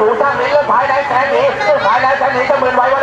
สูงท่านนี้เลือนผายไหนแสนนี้เลือนผายไหนแสนนี้จะมืนไว้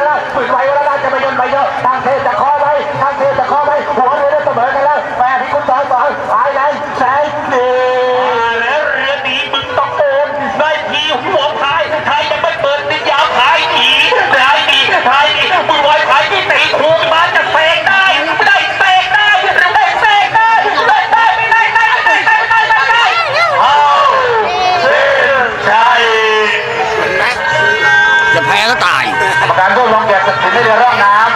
พ้ก็ตายประการร่วมลงแจกทรัพย์สินในเรือร่องน้ำ